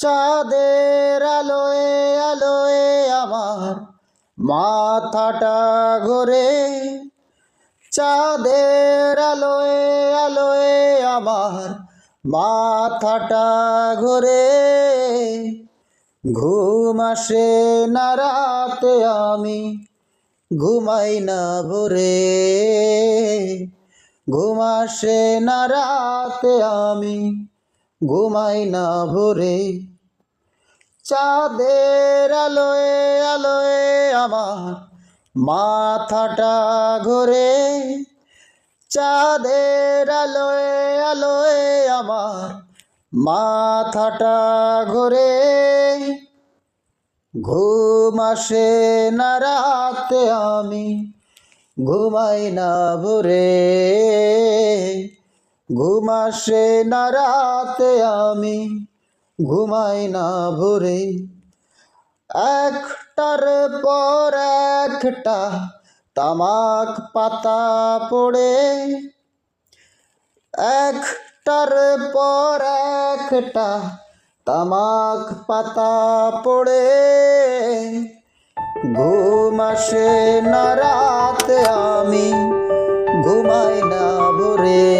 চাঁদের আলোয় আলোয় আমার মাথাটা ঘোরে। চাঁদের আলোয় আলোয় আমার মাথাটা ঘোরে। ঘুম আসে না রাতে, আমি ঘুমাই না ভোরে। ঘুম আসে না রাতে, আমি ঘুমাই না ভোরে। চাঁদের আলোয় আলোয় আমার মাথাটা ঘোরে। চাঁদের আলোয় আলোয় আমার মাথাটা ঘোরে। ঘুম আসে না রাতে, আমি ঘুমাই না ভোরে। ঘুম আসে না রাতে, আমি ঘুমাই না ভোরে। একটার পর একটা তামাক পাতা পড়ে। একটার পর একটা তামাক পাতা পড়ে। ঘুম আসে না রাতে, আমি ঘুমাই না ভোরে।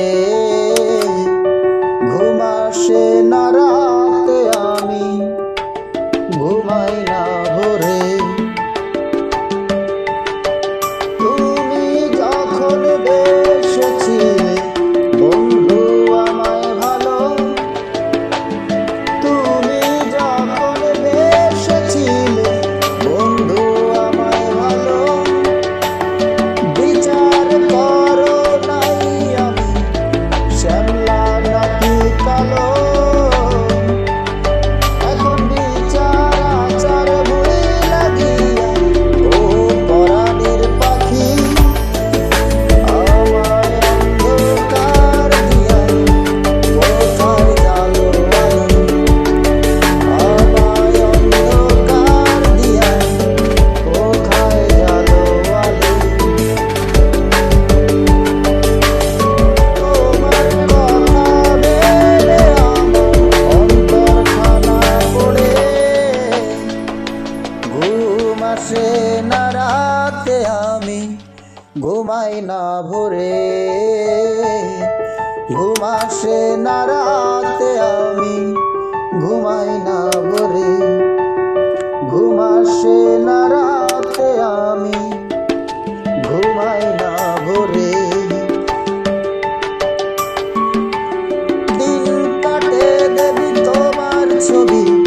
ঘুম আসে না রাতে ঘুমাই ঘুমাই না ভোরে। ঘুম আসে না রাতে আমি ঘুমাই না ভোরে। ঘুমাসে না রাতে আমি ঘুমাই না ভোরে। দিন কাটে দেবী তোমার ছবি